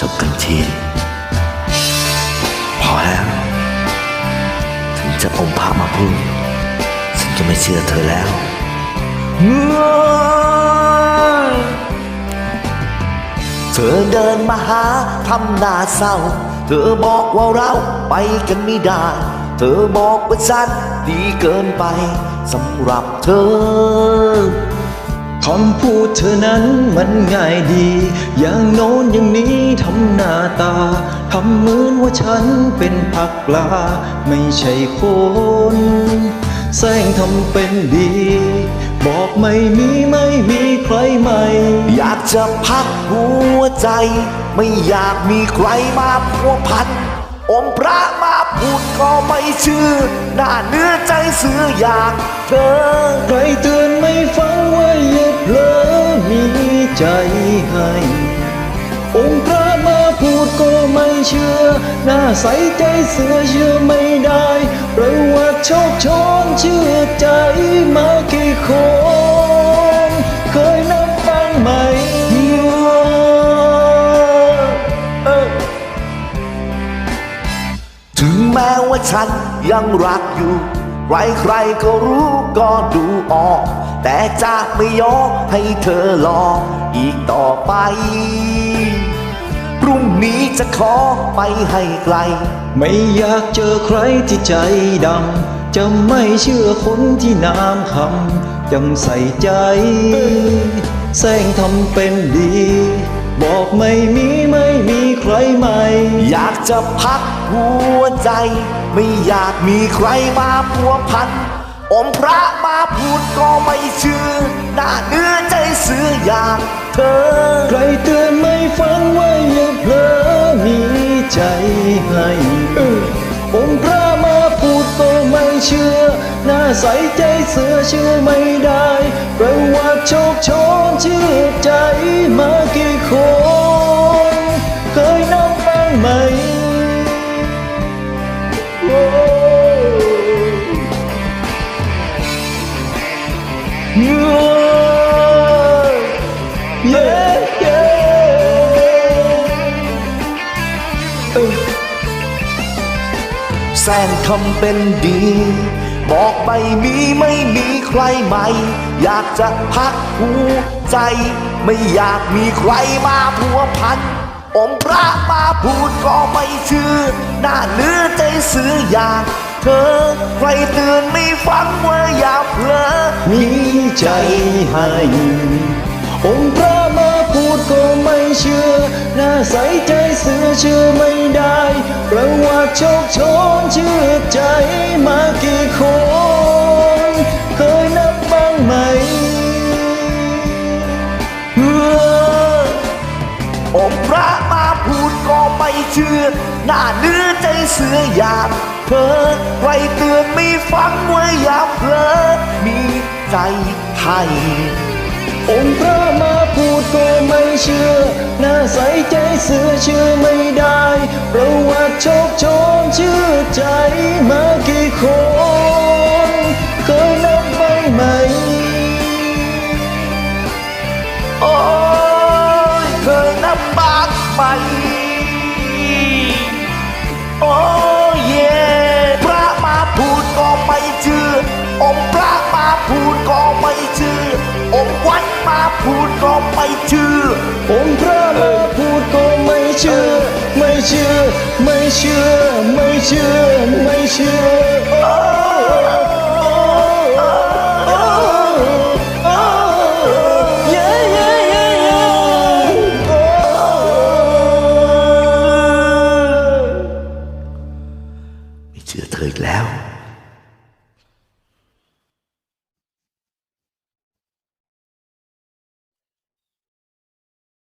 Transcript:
จบกันที พอแล้ว ถึงจะอมพระมาพูดฉันก็ไม่เชื่อเธอแล้วเธอเดินมาหาทำหน้าเศร้า เธอบอกว่าเราไปกันไม่ได้ เธอบอกว่าฉันดีเกินไปสำหรับเธอ คำพูดเธอนั้นมันง่ายดี อย่างโน้นอย่างนี้ทำหน้าตา ทำเหมือนว่าฉันเป็นผักปลา ไม่ใช่คนแสงทำเป็นดี บอกไม่มีไม่มีใครใหม่ อยากจะพักหัวใจ ไม่อยากมีใครมาพัวพันอมพระมา พูดก็ไม่เชื่อหน้าเนื้อใจเสืออยากเธอใครเตือนไม่ฟังว่าอย่าเผลอมีใจให้ องค์พระมาพูดก็ไม่เชื่อ หน้าใสใจเสือเชื่อไม่ได้ประวัติโชคโชนเชื่อใจมากี่คน แม้ว่าฉันยังรักอยู่ ใครใครก็รู้ก็ดูออก แต่จะไม่ยอมให้เธอรออีกต่อไป พรุ่งนี้จะขอไปให้ไกล ไม่อยากเจอใครที่ใจดำ จะไม่เชื่อคนที่น้ำคำยังใส่ใจ แสงทำเป็นดี บอกไม่มีไม่มีใครใหม่ อยากจะพักหัวใจ ไม่อยากมีใครมาพัวพันอมพระมาพูดก็ไม่เชื่อหน้าเนื้อใจเสืออย่างเธอ ใครเตือนไม่ฟังว่าอย่าเพลอมีใจให้ ใสใจเสือเชื่อไม่ได้ประวัติโชคชนเชื่อใจมากี่คน เคยนับบ้างไหมโอ้เย้เยออแสงทำเป็นดี บอกไม่มีไม่มีใครใหม่ อยากจะพักหัวใจ ไม่อยากมีใครมาพัวพันอมพระมาพูดก็ไม่เชื่อหน้าเนื้อใจเสืออยางเธอใครเตือนไม่ฟังว่าอย่าเผลอมีใจให้องพระมา ดก็ไม่เชื่อน้าใส่ใจเสือเชื่อไม่ได้ประวัติโชคโชนเชื่อใจมากี่คน เคยนับบ้างไหมเออองค์พระมาพูดก็ไม่เชื่อ หน้าเนื้อใจเสืออยากเธอใครเตือนไม่ฟังว่าอย่าเผลอมีใจให้องค์พระมา ชื่อหน้าใสใจเสือเชื่อไม่ได้ประวัติโชคโชนเชื่อใจมากี่คนเคยนับบ้างไหมโอ้ยเคยนับปากไป อองค์วัดมาพูดก็ไม่เชื่อองค์พระมาพูดก็ไม่เชื่อ ไม่เชื่อ ไม่เชื่อ ไม่เชื่อ ไม่เชื่อเย้เย้เย้เย้ไม่เชื่อเธออีกแล้ว